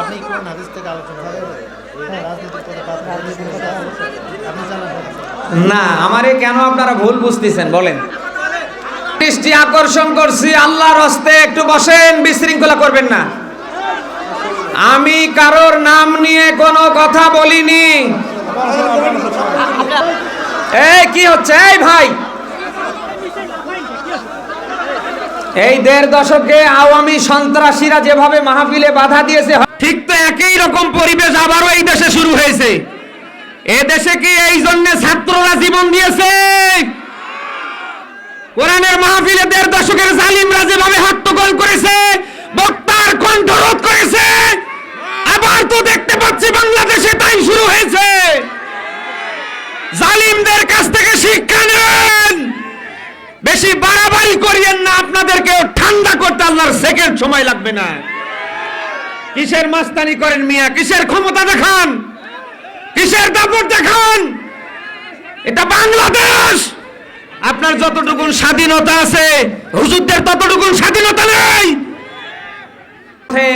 আপনি কোন হাদিস থেকে আলোচনা না, আমারে কেন আপনারা ভুল বুঝতেছেন? বলেন। দৃষ্টি আকর্ষণ করছি, আল্লাহর হস্তে একটু বসেন, বিশৃঙ্খলা করবেন না। আমি কারোর নাম নিয়ে কোনো কথা বলিনি। এই কি হচ্ছে? এই ভাই! এই দেড় দশকে আওয়ামী সন্ত্রাসীরা যেভাবে মাহফিলে বাধা দিয়েছে ঠিক তো একই রকম পরিবেশ আবারও এই দেশে শুরু হয়েছে। এ দেশে কি এই জন্য ছাত্ররা জীবন দিয়েছে? কোরআনের মাহফিলে দেড় দশকের জালিমরা যেভাবে হট্টগোল করেছে বক্তার কণ্ঠরোধ করেছে আবার তো দেখতে পাচ্ছি বাংলাদেশে তাই শুরু হয়েছে জালিমদের কাছ থেকে শিক্ষা নেন বেশি বাড়াবাড়ি আপনাদেরকে ঠান্ডা করতে আল্লাহর সেকেন্ড সময় লাগবে না। কিসের মাস্তানি করেন মিয়া? কিসের ক্ষমতা দেখান? কিসের দাপট দেখান? এটা বাংলাদেশ! আপনার যতটুকু স্বাধীনতা আছে, হুজুরদের ততটুকু স্বাধীনতা নেই!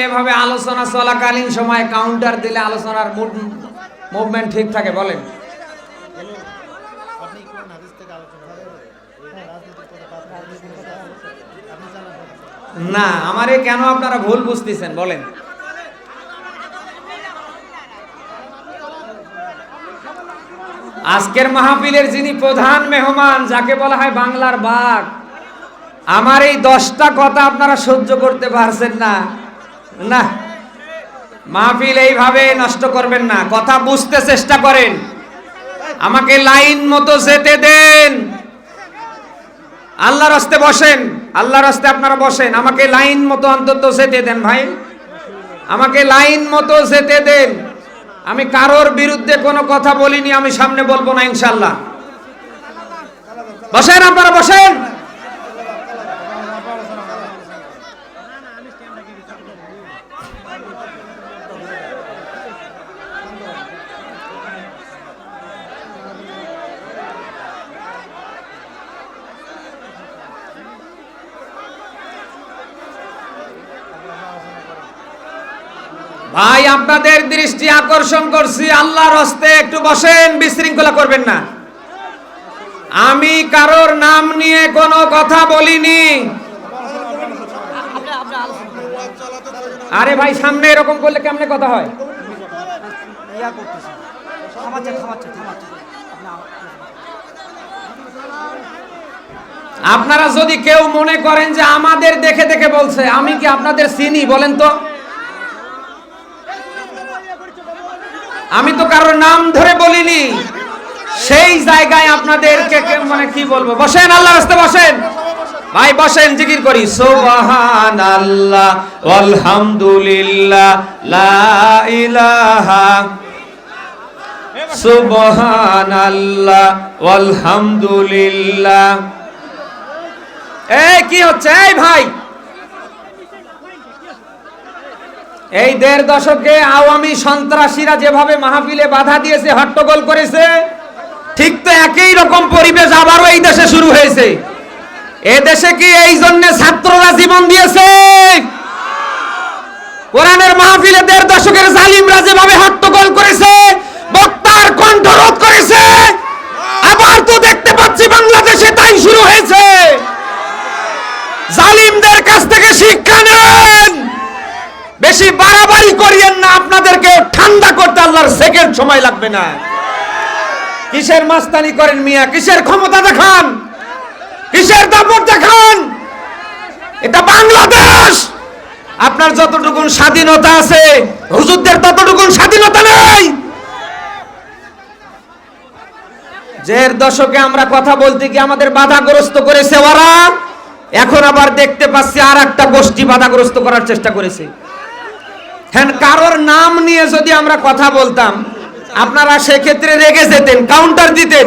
এভাবে আলোচনা চলাকালীন সময় কাউন্টার দিলে আলোচনার মুভমেন্ট ঠিক থাকে, বলেন হলো আপনি কোন হাদিস থেকে আলোচনা করেন এই রাজনীতির কথা বাদ দিয়ে আপনি জানান না, আমারে কেন আপনারা ভুল বুঝতেছেন? বলেন। আজকের মাহফিলের যিনি প্রধান মেহমান, যাকে বলা হয় বাংলার বাঘ, আমার এই দশটা কথা আপনারা সহ্য করতে পারছেন না। না, মাহফিল এইভাবে নষ্ট করবেন না। কথা বুঝতে চেষ্টা করেন। আমাকে লাইন মতো যেতে দেন। আল্লাহর হস্তে বসেন, আল্লাহর হস্তে আপনারা বসেন, আমাকে লাইন মতো অন্তত যেতে দেন ভাই। আমাকে লাইন মতো যেতে দেন। আমি কারোর বিরুদ্ধে কোনো কথা বলিনি, আমি সামনে বলব না ইনশাল্লাহ। বসেন আপনারা, বসেন। ভাই, আপনাদের দৃষ্টি আকর্ষণ করছি। আল্লাহর হস্তে একটু বসেন, বিশৃঙ্খলা করবেন না। আমি কারোর নাম নিয়ে কোনো কথা বলিনি। আরে ভাই, সামনে এরকম করলে কেমনে কথা হয়? আপনারা যদি কেউ মনে করেন যে আমাদের দেখে দেখে বলছে, আমি কি আপনাদের চিনি? বলেন তো। আমি তো কারোর নাম ধরে বলিনি। সেই জায়গায় আপনাদেরকে মানে কি বলব? বসেন আল্লাহ রাস্তে বসেন। ভাই, বসেন, জিকির করি। সোহান আল্লাহ আলহামদুলিল্লাহ লা ইলাহা। সুবহান আল্লাহ আলহামদুলিল্লাহ এই, কি হচ্ছে? এই ভাই এই দেড় দশকে আওয়ামী সন্ত্রাসীরা যেভাবে মাহফিলে বাধা দিয়েছে, হট্টগোল করেছে, ঠিক তো একই রকম পরিবেশ আবারও এই দেশে শুরু হয়েছে। এ দেশে কি এই জন্য ছাত্ররা জীবন দিয়েছে? কোরআনের মাহফিলে দেড় দশকের জালিমরা যেভাবে হট্টগোল করেছে, বক্তার কণ্ঠরোধ করেছে, আবার তো দেখতে পাচ্ছি বাংলাদেশে তাই শুরু হয়েছে। জালিমদের কাছ থেকে শিক্ষা নেন বেশি বাড়াবাড়ি করিয়েন না আপনাদেরকে ঠান্ডা করতে আল্লাহর সেকেন্ড সময় লাগবে না। কিসের মাস্তানি করেন মিয়া? কিসের ক্ষমতা দেখান? কিসের দাপট দেখান? এটা বাংলাদেশ! আপনার যতটুকুন স্বাধীনতা আছে, হুজুরদের ততটুকুন স্বাধীনতা নেই! জের দশকে আমরা কথা বলতে গিয়ে আমাদের বাধাগ্রস্ত করেছে ওরা। এখন আবার দেখতে পাচ্ছি আর একটা গোষ্ঠী বাধাগ্রস্ত করার চেষ্টা করেছে। হ্যাঁ কারোর নাম নিয়ে যদি আমরা কথা বলতাম, আপনারা সেক্ষেত্রে রেগে যেতেন কাউন্টার দিতেন।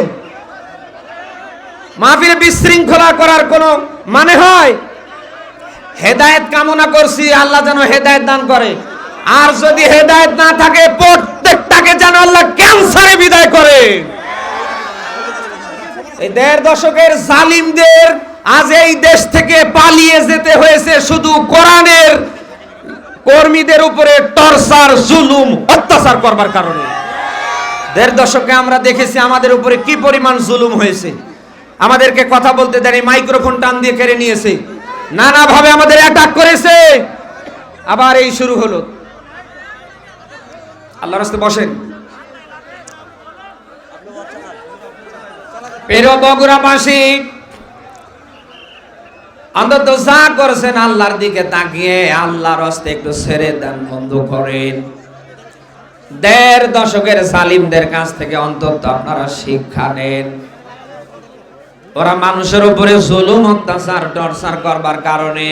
মাহফিলে বিশৃঙ্খলা করার কোনো মানে হয়? হেদায়েত কামনা করছি, আল্লাহ যেন হেদায়েত দান করে। আর যদি হেদায়েত না থাকে, প্রত্যেকটাকে যেন আল্লাহ ক্যান্সারে বিদায় করে। এই দেড় দশকের জালিমদের আজ এই দেশ থেকে পালিয়ে যেতে হয়েছে শুধু কোরআনের কর্মীদের উপরে টর্চার, জুলুম, অত্যাচার করবার কারণে। দেড় দশকে আমরা দেখেছি আমাদের উপরে কি পরিমাণ জুলুম হয়েছে। আমাদেরকে কথা বলতে দেয়নি, মাইক্রোফোন টান দিয়ে কেড়ে নিয়েছে। নানাভাবে আমাদের অ্যাটাক করেছে। আবার এই শুরু হলো। আল্লাহ রাস্তে বসেন। পেরো বগুড়াবাসী অন্তত যা করছেন আল্লাহর দিকে তাকিয়ে, আল্লাহর হস্তে একটু ছেড়ে দেন বন্ধ করেন। দেড় দশকের সালিমদের কাছ থেকে অন্তত আপনারা শিক্ষা নেন। ওরা মানুষের উপরে জুলুম, অত্যাচার, টর্চার করবার কারণে,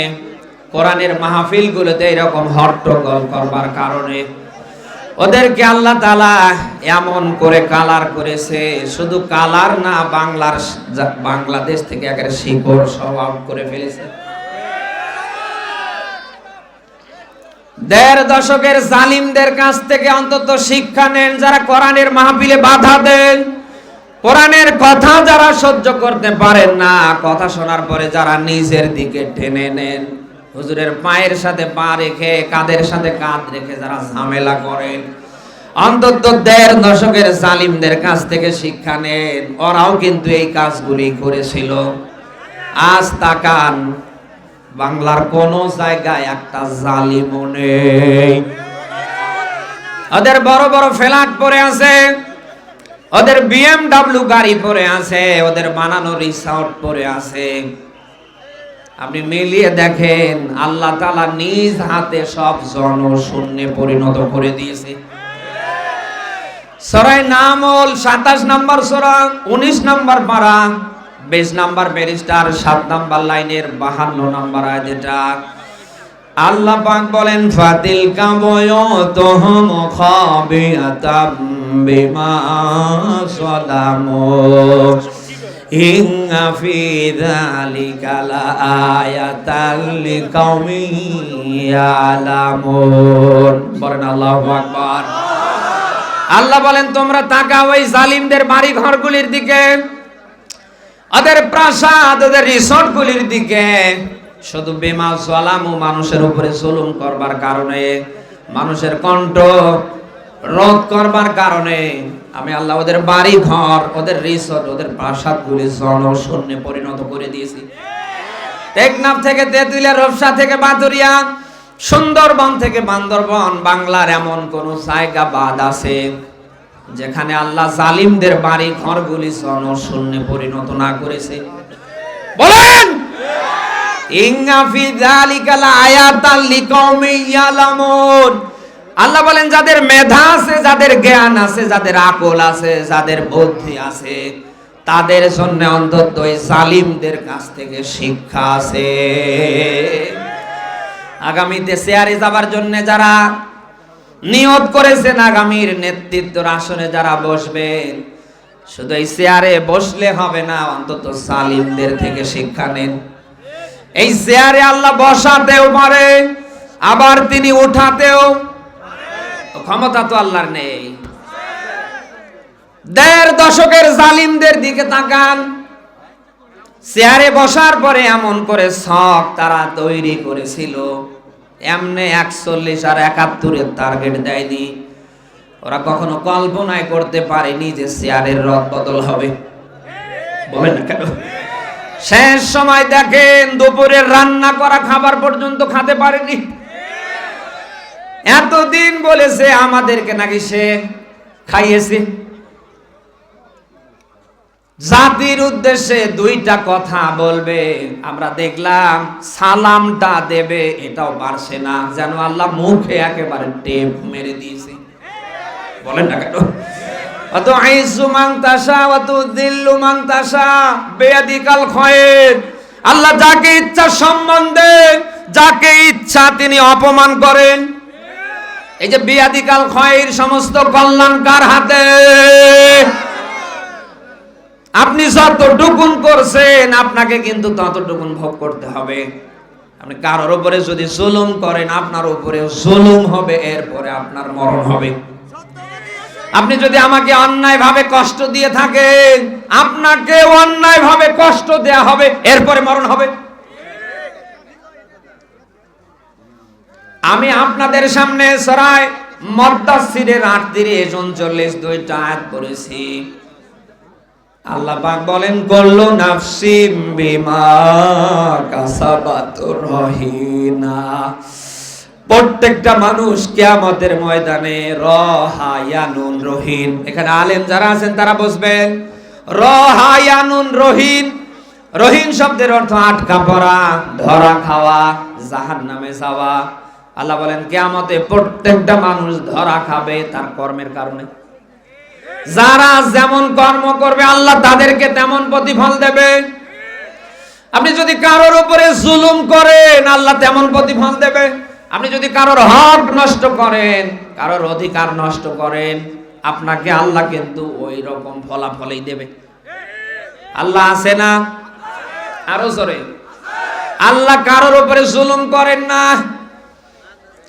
কোরআনের মাহফিল গুলোতে এরকম হট্টগোল করবার কারণে ওদেরকে আল্লাহ তালা এমন করে কালার করেছে, শুধু কালার না, বাংলার বাংলাদেশ থেকে একেবারে শিকড় স্বভাব করে ফেলেছে। দেড় দশকের জালিমদের কাছ থেকে অন্তত শিক্ষা নেন, যারা কোরআনের মাহফিলে বাধা দেন। কোরআনের কথা যারা সহ্য করতে পারেন না, কথা শোনার পরে যারা নিজের দিকে টেনে নেন। হুজুরের পায়ের সাথে পা রেখে, কাঁধের সাথে কাঁধ রেখে যারা ঝামেলা করেন অন্তত দেড় দশকের জালিমদের কাছ থেকে শিক্ষা নেন। ওরাও কিন্তু এই কাজগুলি করেছিল। আজ তাকান, বাংলার কোন জায়গায় একটা জালিমও নেই। ওদের বড় বড় ফ্ল্যাট পরে আছে, ওদের বিএমডাব্লিউ গাড়ি পরে আছে, ওদের বানানো রিসর্ট পরে আছে। আপনি মিলিয়ে দেখেন, আল্লাহ তালা নিজ হাতে সব জনশূন্যে পরিণত করে দিয়েছে। সরাই নামল, সাতাশ নম্বর সরা, উনিশ নম্বর পারা, বিশ নম্বর ব্যারিস্টার, সাত নম্বর লাইনের বাহান্ন নম্বর যেটা আল্লাহ পাক বলেন, ফাতিল কাবয়তহম খাবিয়াতাম বিমা সালামু। ইন্না ফি যালিকা লাআয়াতাল লিকাউমিন ইয়ালামুন। বলেন আল্লাহু আকবার। আল্লাহ বলেন, তোমরা তাকাও ওই জালিমদের বাড়ি ঘরগুলির দিকে, ওদের প্রাসাদ, ওদের রিসর্টগুলির দিকে। শুধু বেমা সালাম ও মানুষের উপরে জুলুম করবার কারণে, মানুষের কণ্ঠ রোধ করবার কারণে আমি আল্লাহ ওদের বাড়ি ঘর ওদের রিসর্ট, ওদের প্রাসাদগুলি জনশূন্যে পরিণত করে দিয়েছি। টেকনাফ থেকে তেঁতুলিয়া, রূপসা থেকে বাদুরিয়া সুন্দরবন থেকে বান্দরবন, বাংলার এমন কোন জায়গা বাদ আছে যেখানে আল্লাহ জালিমদের বাড়ি ঘরগুলি জনশূন্যে পরিণত না করেছে। বলেন! ইন্না ফি যালিকা লাআয়াতাল লিকাউমিন ইয়ালামুন। আল্লাহ বলেন, যাদের মেধা আছে, যাদের জ্ঞান আছে, যাদের আকল আছে, যাদের বুদ্ধি আছে, তাদের জন্য অন্তত এই জালিমদের কাছ থেকে শিক্ষা আছে। আগামীতে শেয়ারে যাবার জন্য যারা নিয়ত করেছেন, আগামীর নেতৃত্বর আসনে যারা বসবেন, শুধু এই চেয়ারে বসলে হবে না, অন্তত সালিমদের থেকে শিক্ষা নেন। এই চেয়ারে আল্লাহ বসাতেও পারে, আবার তিনি উঠাতেও ক্ষমতা তো আল্লাহর নেই। দেড় দশকের জালিমদের দিকে তাকান। চেয়ারে বসার পরে এমন করে শখ তারা তৈরি করেছিল। এমনি একচল্লিশ আর একাত্তরের টার্গেট দেয়নি। ওরা কখনো কল্পনায় করতে পারেনি যে চেয়ারের রদ বদল হবে। বলেন না কেন? শেষ সময় দেখেন দুপুরের রান্না করা খাবার পর্যন্ত খেতে পারেনি। এতদিন বলেছে আমাদেরকে নাকি সে খাইয়েছে। জাতির উদ্দেশ্যে দুইটা কথা বলবে। আমরা দেখলাম সালামটা দেবে, এটাও পারছে না। যেন আল্লাহ মুখে একেবারে টেপ মেরে দিয়েছে। বলেন না কেন? আল্লাহ যাকে ইচ্ছা সম্মান দেন, যাকে ইচ্ছা তিনি অপমান করেন। এই যে বিয়াদিকাল খয়ের সমস্ত কল্যাণ কার হাতে? আপনি যতটুকুন করছেন, আপনাকে কিন্তু ততটুকুন ভোগ করতে হবে। আপনি কারোর উপরে যদি জুলুম করেন, আপনার উপরে জুলুম হবে, এরপরে আপনার মরণ হবে। আপনি যদি আমাকে অন্যায় ভাবে কষ্ট দিয়ে থাকেন আপনাকে অন্যায় ভাবে কষ্ট দেয়া হবে, এরপরে মরণ হবে। আমি আপনাদের সামনে সরাই মদ্দাসিরের আটত্রিশ উনচল্লিশ দুইটা আয়াত করেছি আল্লাহ পাক বলেন করল নাফসিম বিমা কাসাবাত প্রত্যেকটা মানুষ কিয়ামতের ময়দানে রহায়ানুন রহিন। এখানে আলেম যারা আছেন, তারা বসবেন রহায়ানুন রহিন। রহিন শব্দের অর্থ আটকা পড়া, ধরা খাওয়া জাহান নামে যাওয়া। আল্লাহ বলেন, কেয়ামতে প্রত্যেকটা মানুষ ধরা খাবে তার কর্মের কারণে। যারা যেমন কর্ম করবে, আল্লাহ তাদেরকে তেমন প্রতিফল দেবে। আপনি যদি কারোর উপরে জুলুম করেন, আল্লাহ তেমন প্রতিফল দেবে। আপনি যদি কারোর হক নষ্ট করেন, কারোর অধিকার নষ্ট করেন, আপনাকে আল্লাহ কিন্তু ওই রকম ফলাফলই দেবে। আল্লাহ আছে না? আরও জোরে। আল্লাহ কারোর উপরে জুলুম করেন না।